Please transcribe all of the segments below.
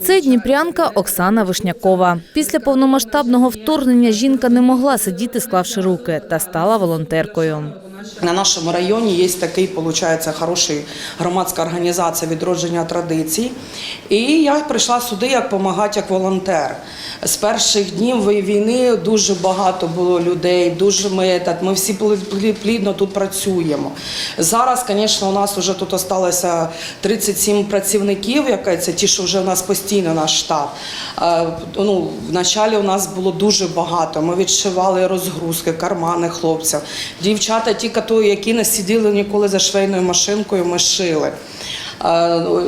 Це дніпрянка Оксана Вишнякова. Після повномасштабного вторгнення жінка не могла сидіти, склавши руки, та стала волонтеркою. На нашому районі є такий, виходить, хороший громадська організація відродження традицій. І я прийшла сюди як допомагати як волонтер. З перших днів війни дуже багато було людей, дуже ми, так, ми всі плі- плідно тут працюємо. Зараз, звісно, у нас вже тут залишилося 37 працівників, яке це ті, що вже у нас постійно наш штат. Е, Ну, вначалі у нас було дуже багато. Ми відшивали розгрузки, кармани хлопців. Дівчата, ті, які не сиділи ніколи за швейною машинкою, ми шили.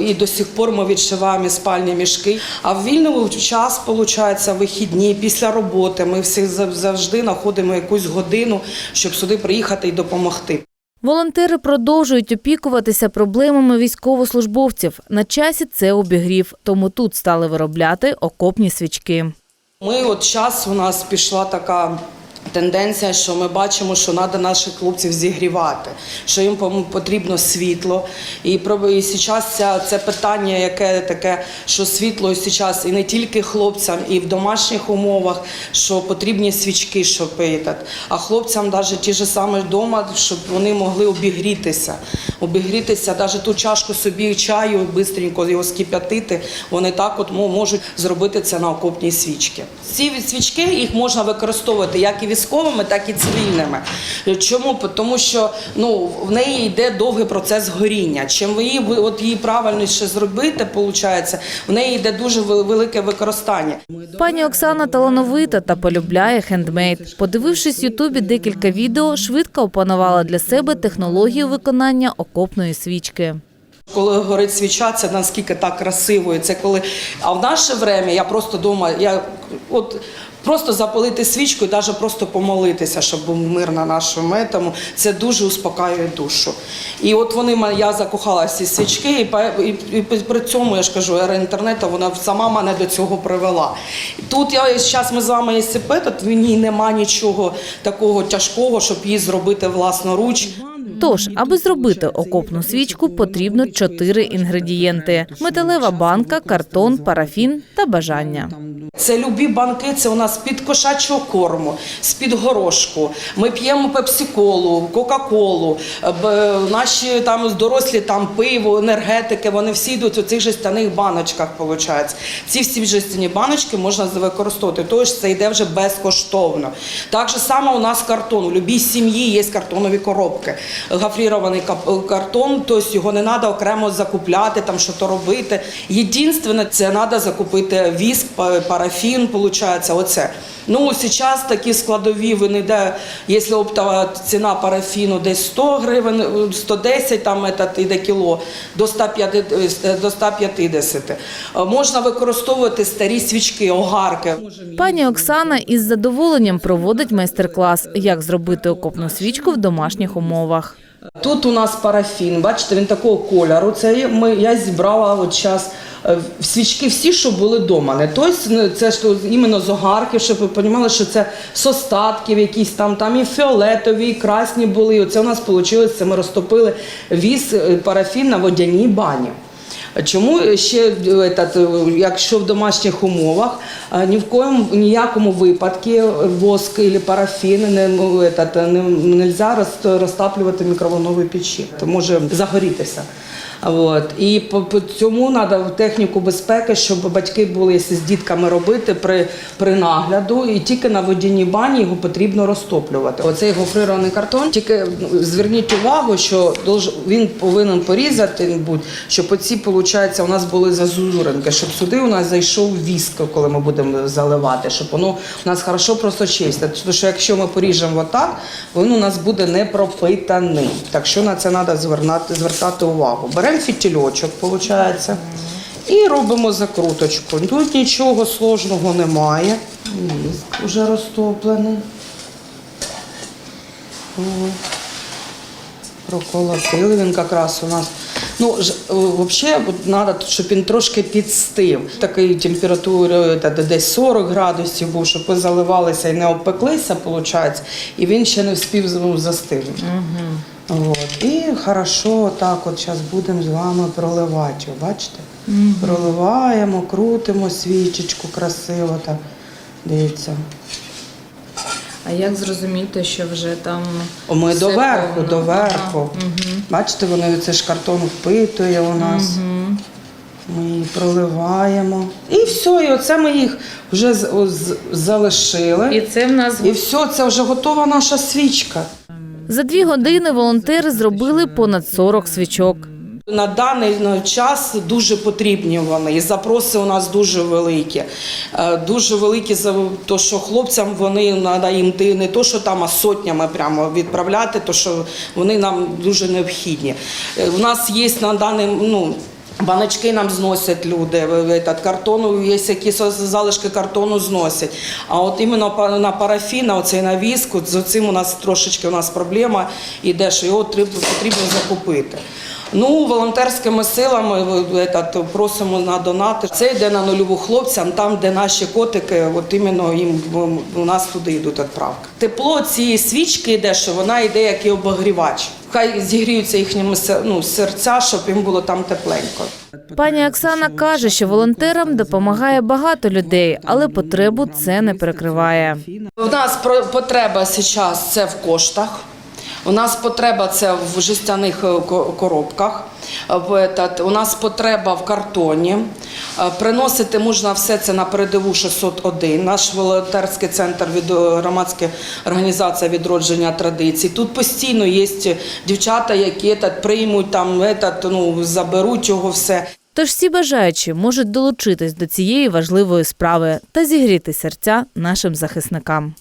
І до сих пор ми відшиваємо спальні мішки. А в вільний час, виходить, вихідні, після роботи. Ми всі завжди знаходимо якусь годину, щоб сюди приїхати і допомогти. Волонтери продовжують опікуватися проблемами військовослужбовців. На часі це обігрів, тому тут стали виробляти окопні свічки. Ми от час у нас пішла така. Тенденція, що ми бачимо, що треба наших хлопців зігрівати, що їм потрібно світло. І зараз це, питання, яке таке, що світло зараз і не тільки хлопцям, і в домашніх умовах, що потрібні свічки, щоб а хлопцям навіть ті ж самі вдома, щоб вони могли обігрітися. Обігрітися, навіть ту чашку собі чаю, швидко його скип'ятити, вони так от можуть зробити це на окопній свічці. Ці свічки їх можна використовувати як і військовими, так і цивільними. Чому? Тому що ну, в неї йде довгий процес горіння. Чим ви її, от її правильно ще зробити, виходить, в неї йде дуже велике використання. Пані Оксана талановита та полюбляє хендмейд. Подивившись в Ютубі декілька відео, швидко опанувала для себе технологію виконання окопної свічки. Коли горить свіча, це наскільки так красиво. І це коли. А в наше время я просто вдома, я от просто запалити свічку і навіть просто помолитися, щоб був мир на нашому етому, це дуже успокаює душу. І от вони я закохалася ці свічки, і, і, і при цьому я ж кажу, ера інтернету вона сама мене до цього привела. Тут я зараз ми з вами є тут в ній нема нічого такого тяжкого, щоб її зробити власноруч. Тож, аби зробити окопну свічку, потрібно чотири інгредієнти: металева банка, картон, парафін та бажання. Це любі банки, це у нас з-під кошачого корму, з-під горошку. Ми п'ємо пепсі-колу, кока-колу, наші там дорослі там пиво, енергетики, вони всі йдуть у цих жестяних баночках, виходить. Ці всі жестяні баночки можна використовувати, тож це йде вже безкоштовно. Так само у нас картон. У будь-якій сім'ї є картонові коробки. Гофрірований кап- картон, тобто його не треба окремо закупляти, там що то робити. Єдинственне, це треба закупити віск, парафін, виходить, оце. Ну, зараз такі складові, він йде, якщо оптова ціна парафіну десь 100 гривень, 110 там этот, іде кіло, до 150. До 150. Е, Можна використовувати старі свічки, огарки. Пані Оксана із задоволенням проводить майстер-клас, як зробити окопну свічку в домашніх умовах. Тут у нас парафін, бачите, він такого кольору. Це ми, я зібрала от час свічки всі, що були вдома. Не той, це ж іменно з огарки, щоб ви розуміли, що це з остатків якісь там, там і фіолетові, і красні були. Оце у нас вийшло, це ми розтопили віз е, парафін на водяній бані. Чому ще е, е, якщо в домашніх умовах е, ні в коєму ніякому випадку воск або парафін не не роз- розтаплювати в печі, то може загорітися. От. І по, по цьому треба техніку безпеки, щоб батьки були, з дітками робити при, при нагляду, і тільки на водяній бані його потрібно розтоплювати. Оцей гофрирований картон, тільки ну, зверніть увагу, що він повинен порізати, будь, щоб оці, виходить, у нас були зазуринки, щоб сюди у нас зайшов віск, коли ми будемо заливати, щоб воно у нас хорошо просочиться. Тому що якщо ми поріжемо отак, він у нас буде не пропитаний. Так що на це треба звертати увагу. Беремо фітільочок, виходить, і робимо закруточку. Тут нічого сложного немає. Віск вже розтоплений. Проколотили він якраз у нас. Ну, е, взагалі, треба, щоб він трошки підстив. Такої температури е, та, де десь 40 градусів був, щоб ви заливалися і не обпеклися, виходить, і він ще не встиг ну, застигнути. Угу. От. І хорошо так от зараз будемо з вами проливати. Бачите? проливаємо, крутимо свічечку красиво так. Дивіться. А як зрозуміти, що вже там О, Ми все доверху, повно? доверху. Ага. Бачите, вони це ж картон впитує у нас. Мгм. Ми її проливаємо. І все, і оце ми їх вже залишили. І це в нас І все, це вже готова наша свічка. За дві години волонтери зробили понад 40 свічок. На даний час дуже потрібні вони, і запроси у нас дуже великі. Е, Дуже великі за те, що хлопцям вони треба їм не то, що там, а сотнями прямо відправляти, то що вони нам дуже необхідні. Е, У нас є на даний ну. Баночки нам зносять люди, е, этот, картону, є якісь залишки картону зносять. А от іменно на парафін, на оцей на віску, з цим у нас трошечки у нас проблема іде, що його потрібно закупити. Ну, волонтерськими силами е, этот, просимо на донати. Це йде на нульову хлопцям, там, де наші котики, от іменно їм у нас туди йдуть відправки. Тепло цієї свічки йде, що вона йде як і обогрівач. Хай зігріються їхніми ну, серця, щоб їм було там тепленько. Пані Оксана каже, що волонтерам допомагає багато людей, але потребу це не перекриває. У нас потреба зараз це в коштах. У нас потреба це в жестяних е, ко- коробках. Е, в этот, У нас потреба в картоні. Е, Приносити можна все це на передову 601, наш волонтерський центр від е, громадська організація відродження традицій. Тут постійно є дівчата, які этот, приймуть там, этот, ну, заберуть його все. Тож всі бажаючі можуть долучитись до цієї важливої справи та зігріти серця нашим захисникам.